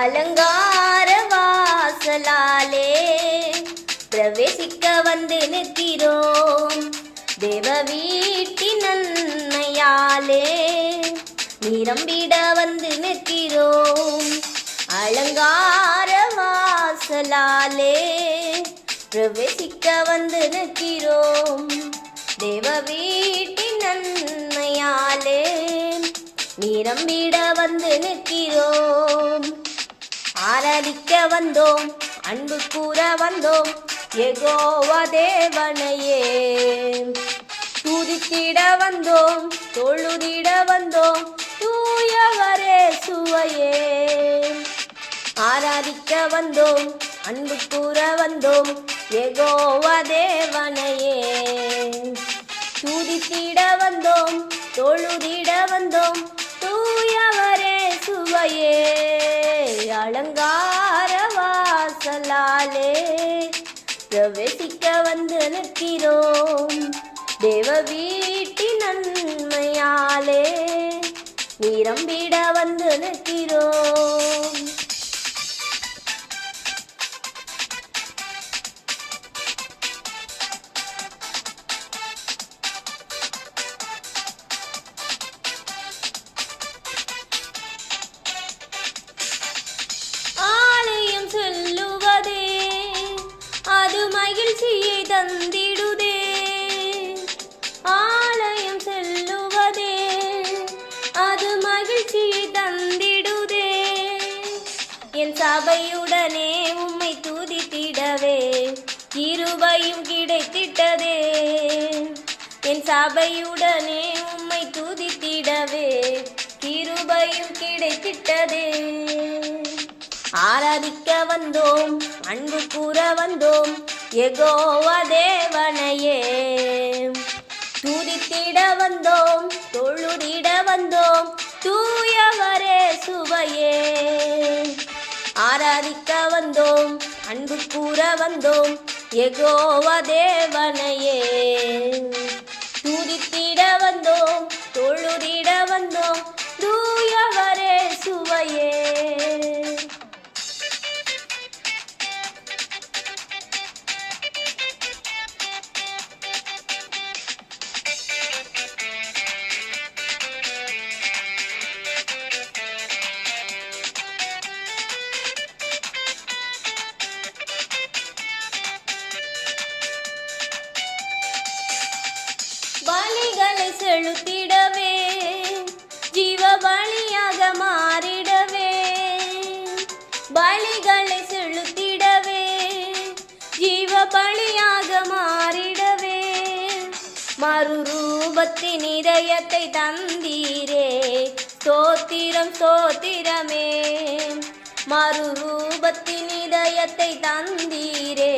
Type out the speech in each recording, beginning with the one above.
அலங்கார வாசலாலே பிரவேசிக்க வந்து நிற்கிறோம். தேவ வீட்டின் நன்மையாலே நிரம்பிட வந்து நிற்கிறோம். அலங்கார வாசலாலே பிரவேசிக்க வந்து நிற்கிறோம். தேவ வீட்டின் நன்மையாலே நிரம்பிட வந்து நிற்கிறோம். ஆராதிக்க வந்தோம் அன்பு கூற வந்தோம் எகோவ தேவனையே. துதித்திட வந்தோம் தொழுதிட வந்தோம் தூயவரே சுவையே ஆராதிக்க வந்தோம் அன்பு கூற வந்தோம் எகோவ தேவனையே. துதித்திட வந்தோம் தொழுதிட வந்தோம் நிற்கிறோம் தேவ வீட்டின் நன்மையாலே நிரம்பிட வந்து நிற்கிறோம். தந்திடுதே. ஆலயம் செல்லுவதே. அது மகிழ்ச்சியை தந்திடுதே. என் சபையுடனே உம்மை துதித்திடவே. இருபையும் கிடைத்திட்டதே. என் சபையுடனே உம்மை துதித்திடவே. கிருபையும் கிடைத்திட்டதே. ஆராதிக்க வந்தோம் அன்பு கூற வந்தோம் எகோவ தேவனையே. துதித்திட வந்தோம் தொழுதிட வந்தோம் தூயவரே சுவையே. ஆராதிக்க வந்தோம் அன்பு கூற வந்தோம் எகோவ தேவனையே. துதித்திட வந்தோம் தொழுதிட பலிகளை செலுத்திடவே ஜீவ பலியாக மாறிடவே. பலிகளை செலுத்திடவே ஜீவ பலியாக மாறிடவே. மறுரூபத்தின் இதயத்தை தந்தீரே ஸ்தோத்திரம் ஸ்தோத்திரமே. மறுரூபத்தின் இதயத்தை தந்தீரே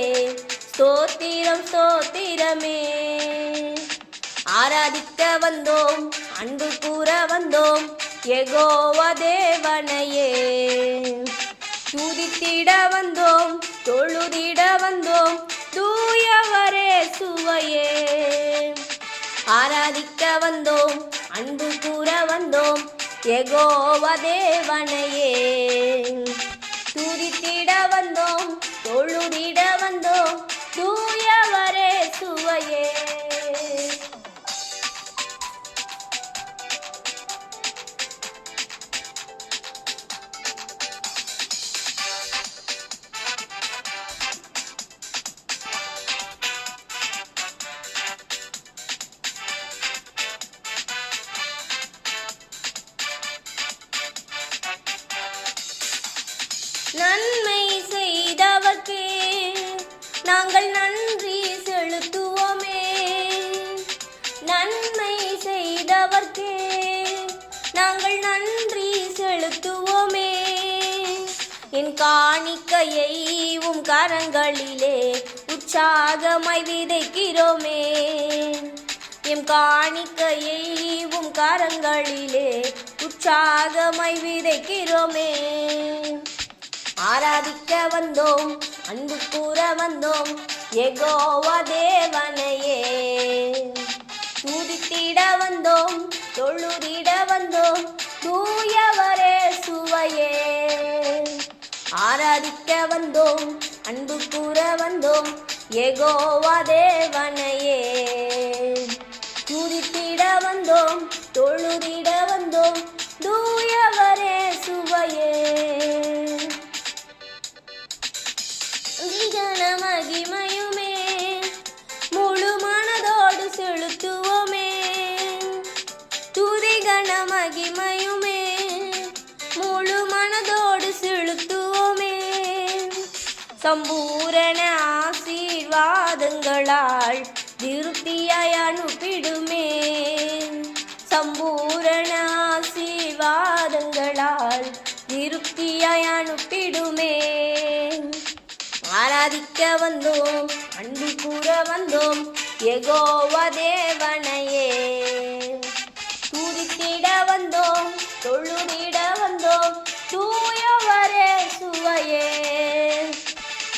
ஸ்தோத்திரம் ஸ்தோத்திரமே. ஆராதிக்க வந்தோம் அன்பு கூற வந்தோம் எகோவ தேவனையே. துதித்திட வந்தோம் தொழுதிட வந்தோம் தூயவரே சுவையே. ஆராதிக்க வந்தோம் அன்பு கூற வந்தோம் எகோவ தேவனையே. நாங்கள் நன்றி செலுத்துவோமே. நன்மை செய்தவர்க்கே நாங்கள் நன்றி செலுத்துவோமே. என் காணிக்கையை உம் கரங்களிலே உற்சாகமாய் விதைக்கிறோமே. எம் காணிக்கையை உம் கரங்களிலே உற்சாகமாய் விதைக்கிறோமே. ஆராதிக்க வந்தோம் அன்பு கூற வந்தோம் எகோவ தேவனையே. துதித்திட வந்தோம் தொழுதிட வந்தோம் தூயவரே சுவையே. ஆராதிக்க வந்தோம் அன்பு கூற வந்தோம் எகோவ தேவனையே. துதித்திட வந்தோம் தொழுதிட வந்தோம் தூய கண மகிமையுமே முழு மனதோடு செலுத்துவோமே. சம்பூரண ஆசீர்வாதங்களால் திருப்தியாய் அனுப்பிடுமே. சம்பூரண ஆசீர்வாதங்களால் திருப்தியாய் அனுப்பிடுமே. ஆராதிக்க வந்தோம் அன்பு கூற வந்தோம் எகோவதே தூயவரே சுவையே.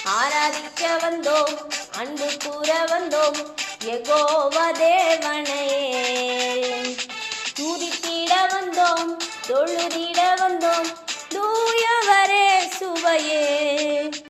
ஆராதிக்க வந்தோம் அன்பு கூற வந்தோம் எகோவ தேவனையே துதித்திட வந்தோம் தொழுதிட வந்தோம் தூயவரே சுவையே.